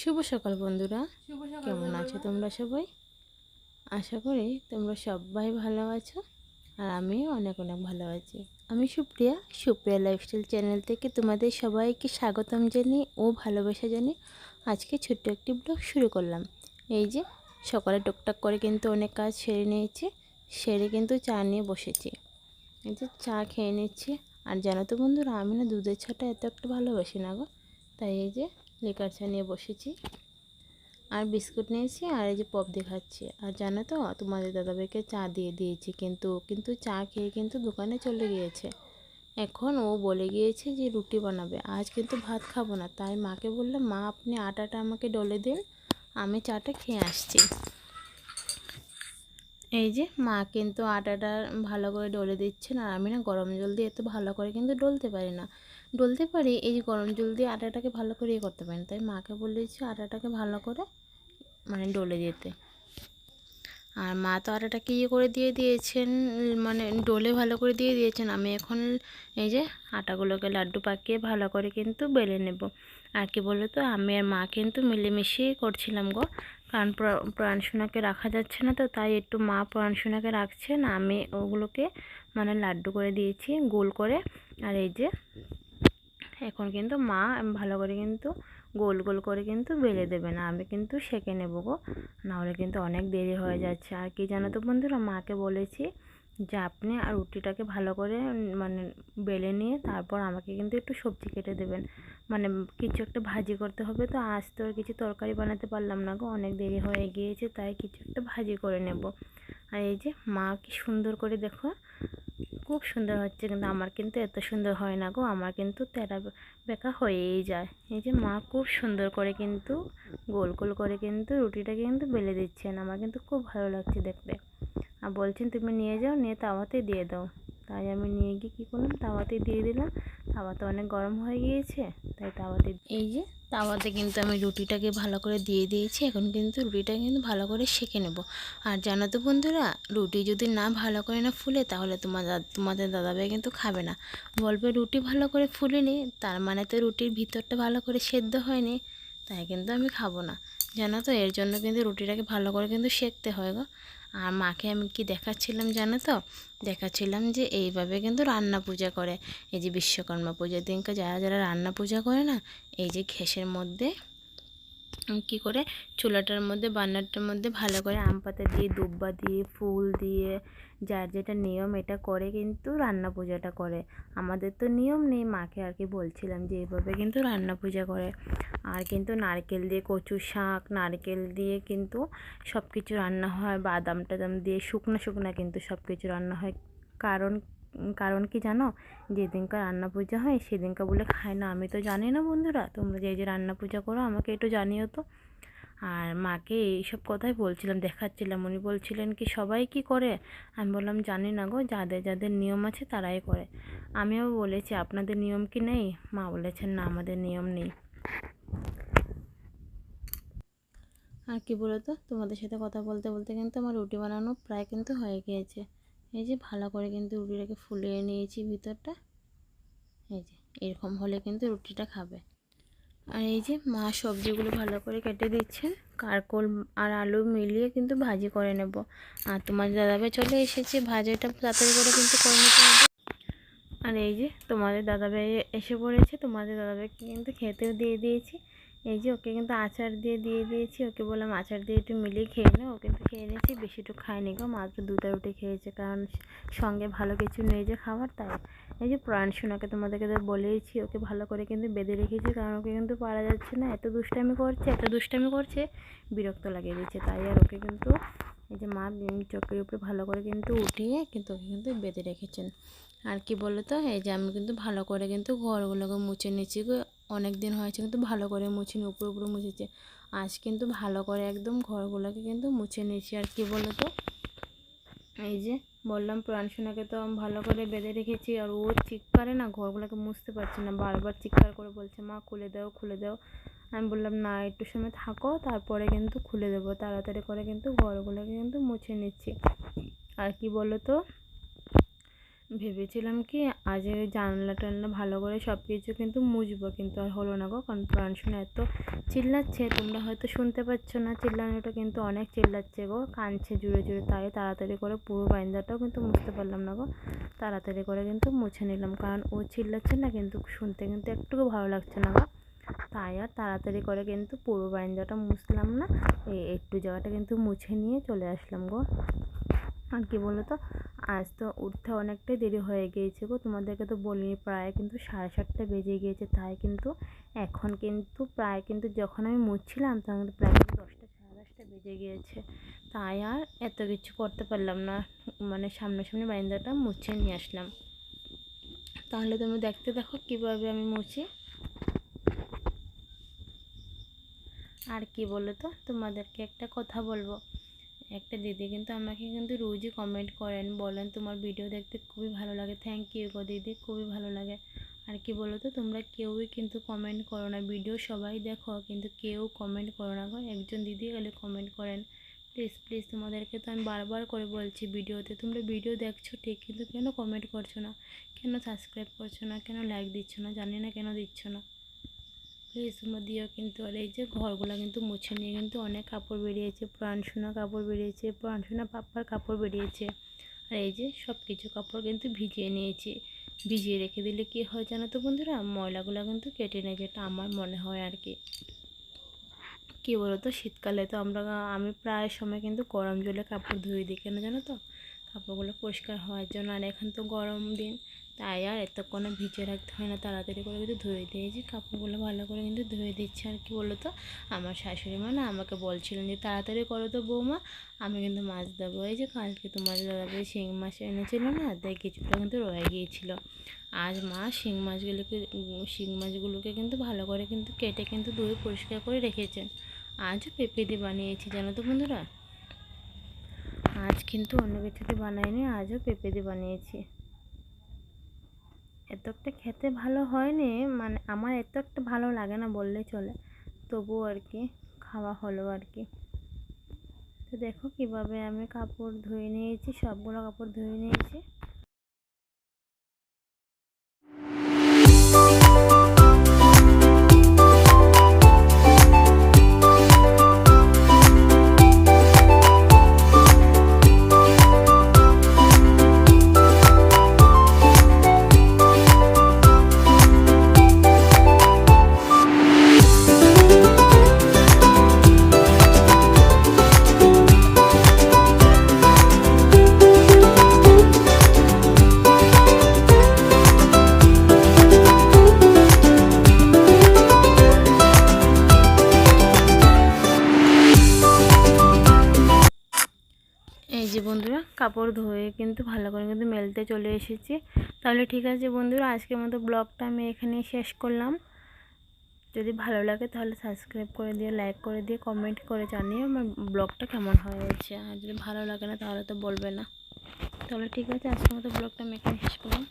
শুভ সকাল বন্ধুরা। কেমন আছো তোমরা সবাই? আশা করি তোমরা সবাই ভালো আছো আর আমিও অনেক অনেক ভালো আছি। আমি সুপ্রিয়া সুপ্রিয়া লাইফস্টাইল চ্যানেল থেকে তোমাদের সবাইকে স্বাগতম জানিয়ে ও ভালোবাসা জানিয়ে আজকে ছোট্ট একটি ব্লগ শুরু করলাম। এই যে সকালে টুকটাক করে কিন্তু অনেক কাজ সেরে নিয়েছি সেরে কিন্তু চা নিয়ে বসেছি। এই যে চা খেয়ে নিচ্ছি। আর জানো তো বন্ধুরা আমি না দুধের চাটা এত একটা ভালোবাসি না গো। তাই এই যে লিকার চা নিয়ে বসেছি। আর বিস্কুট নিয়েছি, আর এই যে পপ দেখাচ্ছি আর জানো তো, তোমাদের দাদাভাইকে চা দিয়ে দিয়েছি, কিন্তু কিন্তু চা খেয়ে কিন্তু দোকানে চলে গিয়েছে। এখন ও বলে গিয়েছে যে রুটি বানাবে। আজ কিন্তু ভাত খাব না। তাই মাকে বললাম, মা, আপনি আটাটা আমাকে ডলে দিন, আমি চাটা খেয়ে আসছি। এই যে মা কিন্তু আটাটা ভালো করে ডলে দিচ্ছেন, আর আমি না গরম জল দিয়ে এত ভালো করে কিন্তু ডলতে পারি না। ডলতে পারি, এই যে গরম জল দিয়ে আটাটাকে ভালো করে ইয়ে করতে পারি না তাই মাকে বলেছি আটাটাকে ভালো করে মানে ডলে দিতে। আর মা তো আটাটাকে ইয়ে করে দিয়ে দিয়েছেন মানে ডলে ভালো করে দিয়ে দিয়েছেন। আমি এখন এই যে আটাগুলোকে লাড্ডু পাকিয়ে ভালো করে কিন্তু বেলে নেব। আর কি বলো তো আমি আর মা কিন্তু মিলেমিশেই করছিলাম গো। কারণ প্রাণসোনাকে রাখা যাচ্ছে না তো, তাই একটু মা প্রাণসোনাকে রাখছেন। আমি ওগুলোকে মানে লাড্ডু করে দিয়েছি, গোল করে। আর এই যে এখন কিন্তু মা ভালো করে কিন্তু গোল গোল করে কিন্তু বেলে দেবে না। আমি কিন্তু সেঁকে নেব গো। নাহলে কিন্তু অনেক দেরি হয়ে যাচ্ছে। আর কি জানো তো বন্ধুরা মাকে বলেছি যে আপনি আর রুটিটাকে ভালো করে মানে বেলে নিয়ে তারপর আমাকে কিন্তু একটু সবজি কেটে দেবেন। মানে কিছু একটা ভাজি করতে হবে তো আজ তো আর কিছু তরকারি বানাতে পারলাম না গো। অনেক দেরি হয়ে গিয়েছে তাই কিছু একটা ভাজি করে নেব। আর এই যে মা কি সুন্দর করে দেখো খুব সুন্দর হচ্ছে কিন্তু আমার কিন্তু এত সুন্দর হয় না গো, আমার কিন্তু তেরা বেঁকা হয়েই যায়। এই যে মা খুব সুন্দর করে কিন্তু গোল গোল করে কিন্তু রুটিটা কিন্তু বেলে দিচ্ছেন, আমার কিন্তু খুব ভালো লাগছে দেখতে। আর বলছেন তুমি নিয়ে যাও, নিয়ে তাওয়াতে দিয়ে দাও। তাই আমি নিয়ে গিয়ে কী করলাম, তাওয়াতে দিয়ে দিলাম তাওয়া তো অনেক গরম হয়ে গিয়েছে, তাই তাওয়াতে এই যে তাওয়াতে কিন্তু আমি রুটিটাকে ভালো করে দিয়ে দিয়েছি, এখন কিন্তু রুটিটা কিন্তু ভালো করে সেঁকে নেব। আর জানো তো বন্ধুরা, রুটি যদি না ভালো করে না ফুলে, তাহলে তোমার তোমাদের দাদাভাই কিন্তু খাবে না। বলবে রুটি ভালো করে ফুলেনি, তার মানে তো রুটির ভিতরটা ভালো করে সেদ্ধ হয়নি, তাই কিন্তু আমি খাব না। জানো তো, এর জন্য কিন্তু রুটিটাকে ভালো করে কিন্তু সেঁকতে হয় গো। আর মাকে আমি কি দেখাচ্ছিলাম জানো তো? দেখাচ্ছিলাম যে এইভাবে কিন্তু রান্না পূজা করে। এই যে বিশ্বকর্মা পূজার দিনকে যারা যারা রান্না পূজা করে না, এই যে ঘেসের মধ্যে কি করে? চুলাটার মধ্যে, বান্নারটার মধ্যে ভালো করে আম পাতা দিয়ে, দুব্বা দিয়ে, ফুল দিয়ে যার যেটা নিয়ম এটা করে কিন্তু রান্না পূজাটা করে। আমাদের তো নিয়ম নেই, মাকে আর কি বলছিলাম যে এইভাবে কিন্তু রান্না পূজা করে। আর কিন্তু নারকেল দিয়ে কচু শাক, নারকেল দিয়ে কিন্তু সব কিছু রান্না হয়, বাদাম টাদাম দিয়ে শুকনো শুকনো কিন্তু সব কিছু রান্না হয়। কারণ কারণ কি জানো? যেদিনকার রান্না পূজা হয় সেদিনকার বলে খায় না। আমি তো জানি না বন্ধুরা, তোমরা যে যে রান্না পূজা করো আমাকে একটু জানিও তো। আর মাকে এইসব কথাই বলছিলাম, দেখাচ্ছিলাম। উনি বলছিলেন কি, সবাই কি করে? আমি বললাম, জানি না গো, যাদের যাদের নিয়ম আছে তারাই করে। আমিও বলেছি, আপনাদের নিয়ম কি নেই? মা বলেছেন, না, আমাদের নিয়ম নেই। আর কি বলতো তোমাদের সাথে কথা বলতে বলতে কিন্তু আমার রুটি বানানো প্রায় কিন্তু হয়ে গিয়েছে। এই যে ভালো করে কিন্তু রুটিটাকে ফুলিয়ে নিয়েছি ভিতরটা। এই যে, এরকম হলে কিন্তু রুটিটা খাবে। আর এই যে মা সবজিগুলো ভালো করে কেটে দিচ্ছেন। কারকোল আর আলু মিলিয়ে কিন্তু ভাজি করে নেব। আর তোমার দাদাভাই চলে এসেছে, ভাজিটা তাড়াতাড়ি করে কিন্তু করে নিতে হবে। আর এই যে তোমাদের দাদাভাই এসে পড়েছে, তোমাদের দাদাভাইকে কিন্তু খেতেও দিয়ে দিয়েছি। এই যে ওকে কিন্তু আচার দিয়ে দিয়ে দিয়েছি। ওকে বললাম আচার দিয়ে একটু মিলিয়ে খেয়ে নে। ও কিন্তু খেয়ে নিয়েছি, বেশি একটু খায়নি গো। মাত্র দুটা রুটি খেয়েছে, কারণ সঙ্গে ভালো কিছু নেই যে খাবার, তাই। এই যে প্রাণ সোনাকে তোমাদেরকে তো বলেইছি, ওকে ভালো করে কিন্তু বেঁধে রেখেছি, কারণ ওকে কিন্তু পারা যাচ্ছে না। এত দুষ্টামি করছে, এত দুষ্টামি করছে, বিরক্ত লাগিয়ে দিচ্ছে তাই আর ওকে কিন্তু এই যে মা চোখের উপরে ভালো করে কিন্তু উঠিয়ে কিন্তু ওকে কিন্তু বেঁধে রেখেছেন। আর কি বলো তো এই যে আমি কিন্তু ভালো করে কিন্তু ঘরগুলোকে মুছে নিচ্ছি অনেক দিন হয়েছে, কিন্তু ভালো করে মুছিনি উপরে উপরে মুছেছে। আজ কিন্তু ভালো করে একদম ঘরগুলোকে কিন্তু মুছে নিয়েছি, আর কি বলো তো এই যে, বললাম প্রাণসোনাকে তো আমি ভালো করে বেঁধে রেখেছি, আর ও চিৎকারে না, ঘরগুলোকে মুছতে পারছে না, বারবার চিৎকার করে বলছে, মা, খুলে দাও খুলে দাও। আমি বললাম, না, একটু সময় থাকো, তারপরে কিন্তু খুলে দেবো। তাড়াতাড়ি করে কিন্তু ঘরগুলোকে কিন্তু মুছে নিচ্ছি। আর কি বলো তো ভেবেছিলাম কি, আজ জানলা টানলা ভালো করে সব কিছু কিন্তু মুছবো, কিন্তু আর হলো না গো, কারণ প্রাণশোনা এত চিল্লাচ্ছে, তোমরা হয়তো শুনতে পাচ্ছ না, চিল্লানোটা কিন্তু অনেক চিল্লাচ্ছে গো, কানছে জুড়ে জুড়ে, তাই তাড়াতাড়ি করে পুরো বাইন্দাটাও কিন্তু মুছতে পারলাম না গো, তাড়াতাড়ি করে কিন্তু মুছে নিলাম, কারণ ও চিল্লাচ্ছে না, কিন্তু শুনতে কিন্তু একটুকু ভালো লাগছে না গো, তাই আর তাড়াতাড়ি করে কিন্তু পুরো বাইন্দাটা মুছলাম না এই একটু জায়গাটা কিন্তু মুছে নিয়ে চলে আসলাম গো, আর কি বলো তো আজ তো উঠতে অনেকটাই দেরি হয়ে গিয়েছে গো। তোমাদেরকে তো বলিনি, প্রায় কিন্তু সাড়ে সাতটা বেজে গিয়েছে, তাই কিন্তু এখন কিন্তু প্রায় কিন্তু যখন আমি মুছছিলাম তখন প্রায় দশটা, সাড়ে দশটা বেজে গিয়েছে। তাই আর এত কিছু করতে পারলাম না মানে সামনাসামনি বাইন্দাটা মুছে নিয়ে আসলাম। তাহলে তুমি দেখতে দেখো কীভাবে আমি মুছি। আর কি বলো তো তোমাদেরকে একটা কথা বলব। একটা দিদি কিন্তু আমাকে কিন্তু রোজই কমেন্ট করেন, বলেন তোমার ভিডিও দেখতে খুবই ভালো লাগে। থ্যাংক ইউ গো দিদি, খুবই ভালো লাগে। আর কি বলো তো তোমরা কেউই কিন্তু কমেন্ট করো না। ভিডিও সবাই দেখো, কিন্তু কেউ কমেন্ট করো না গো। একজন দিদি গেলে কমেন্ট করেন। প্লিজ প্লিজ তোমাদেরকে তো আমি বারবার করে বলছি ভিডিওতে তোমরা ভিডিও দেখছ ঠিক, কিন্তু কেন কমেন্ট করছ না? কেন সাবস্ক্রাইব করছ না? কেন লাইক দিচ্ছ না? জানি না কেন দিচ্ছ না। প্লিজ তোমরা দিও কিন্তু আর এই যে ঘরগুলো কিন্তু মুছে নিয়ে কিন্তু অনেক কাপড় বেরিয়েছে প্রাণসোনা কাপড় বেরিয়েছে প্রাণসোনা পাপ্পার কাপড় বেরিয়েছে। আর এই যে সব কিছু কাপড় কিন্তু ভিজিয়ে নিয়েছি। ভিজিয়ে রেখে দিলে কি হয় জানো তো বন্ধুরা? ময়লাগুলো কিন্তু কেটে নেয়, যেটা আমার মনে হয় আর কি। কী বলো তো শীতকালে তো আমরা, আমি প্রায় সময় কিন্তু গরম জলে কাপড় ধুয়ে দিই। কেন জানো তো? কাপড়গুলো পরিষ্কার হওয়ার জন্য। আর এখন তো গরম দিন। তাই আর এতক্ষণে ভিজে রাখতে হয় না, তাড়াতাড়ি করে কিন্তু ধুয়ে দিয়েছি কাপড়গুলো ভালো করে কিন্তু ধুয়ে দিচ্ছে আর কি বলো তো। আমার শাশুড়ি মা না আমাকে বলছিলেন যে, তাড়াতাড়ি করো তো বৌমা, আমি কিন্তু মাছ দেবো এই যে কালকে তোমার দাদাভাই শিং মাছ এনেছিল না, তাই কিছুটা কিন্তু রয়ে গিয়েছিল। আজ মা শিং মাছগুলোকে শিং মাছগুলোকে কিন্তু ভালো করে কিন্তু কেটে কিন্তু ধুয়ে পরিষ্কার করে রেখেছেন। আজও পেঁপে দিয়ে বানিয়েছি, জানো তো বন্ধুরা? আজ কিন্তু অন্য কিছুতে বানাইনি, আজও পেঁপে দিয়ে বানিয়েছি। এত একটা খেতে ভালো হয়নি মানে আমার এত একটা ভালো লাগে না বললে চলে। তবুও আর কি খাওয়া হলো আর কি তো দেখো কীভাবে আমি কাপড় ধুয়ে নিয়েছি, সবগুলো কাপড় ধুয়ে নিয়েছি। কাপড় ধুয়ে কিন্তু ভালো করে কিন্তু মেলতে চলে এসেছি। তাহলে ঠিক আছে বন্ধুরা, আজকের মতো ব্লগটা আমি এখানেই শেষ করলাম। যদি ভালো লাগে তাহলে সাবস্ক্রাইব করে দিয়ে লাইক করে দিয়ে কমেন্ট করে জানিয়ে আমার ব্লগটা কেমন হয়েছে। আর যদি ভালো লাগে না তাহলে তো বলবে না। তাহলে ঠিক আছে, আজকের মতো ব্লগটা আমি এখানে শেষ করলাম।